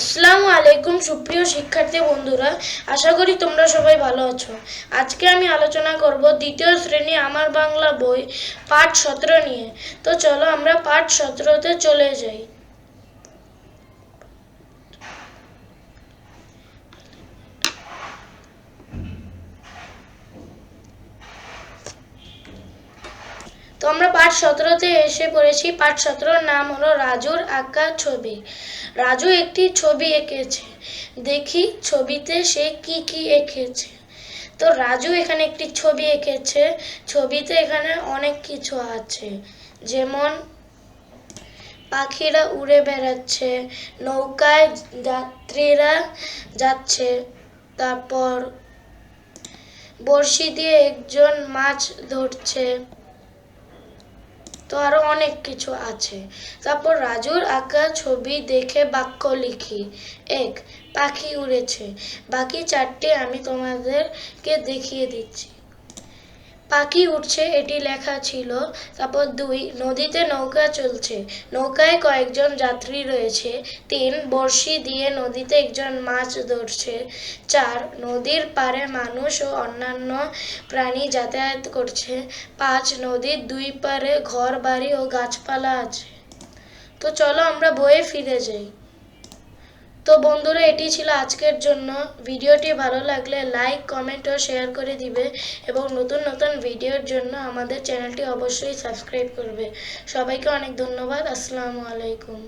আসসালামু আলাইকুম সুপ্রিয় শিক্ষার্থী বন্ধুরা, আশা করি তোমরা সবাই ভালো আছো। আজকে আমি আলোচনা করব দ্বিতীয় শ্রেণি আমার বাংলা বই পাঠ সতেরো নিয়ে। তো চলো আমরা পাঠ সতেরোতে চলে যাই। তো আমরা পাঠ সতেরোতে এসে পড়েছি। পাঠ সতেরোর নাম হলো রাজুর আঁকা ছবি। রাজু একটি ছবি এঁকেছে। দেখি ছবিতে সে কি কি এঁকেছে। তো রাজু এখানে একটি ছবি এঁকেছে। ছবিতে এখানে অনেক কিছু আছে। যেমন, পাখিরা উড়ে বেড়াচ্ছে, নৌকায় যাত্রীরা যাচ্ছে, তারপর বড়শি দিয়ে একজন মাছ ধরছে। তো আরও অনেক কিছু আছে। তারপর রাজুর আঁকা ছবি দেখে বাক্য লিখি। এক, পাখি উড়েছে। বাকি চারটে আমি তোমাদেরকে দেখিয়ে দিচ্ছি। পাখি উঠছে এটি লেখা ছিল। তারপর দুই, নদীতে নৌকা চলছে। নৌকায় কয়েকজন যাত্রী রয়েছে। তিন, বড়শি দিয়ে নদীতে একজন মাছ ধরছে। চার, নদীর পারে মানুষ ও অন্যান্য প্রাণী যাতায়াত করছে। পাঁচ, নদীর দুই পারে ঘর বাড়ি ও গাছপালা আছে। তো চলো আমরা বইয়ে ফিরে যাই। তো বন্ধুরা, এটি ছিল আজকের জন্য। ভিডিওটি ভালো লাগলে লাইক, কমেন্ট ও শেয়ার করে দিবে এবং নতুন নতুন ভিডিওর জন্য আমাদের চ্যানেলটি অবশ্যই সাবস্ক্রাইব করবে। সবাইকে অনেক ধন্যবাদ। আসসালামু আলাইকুম।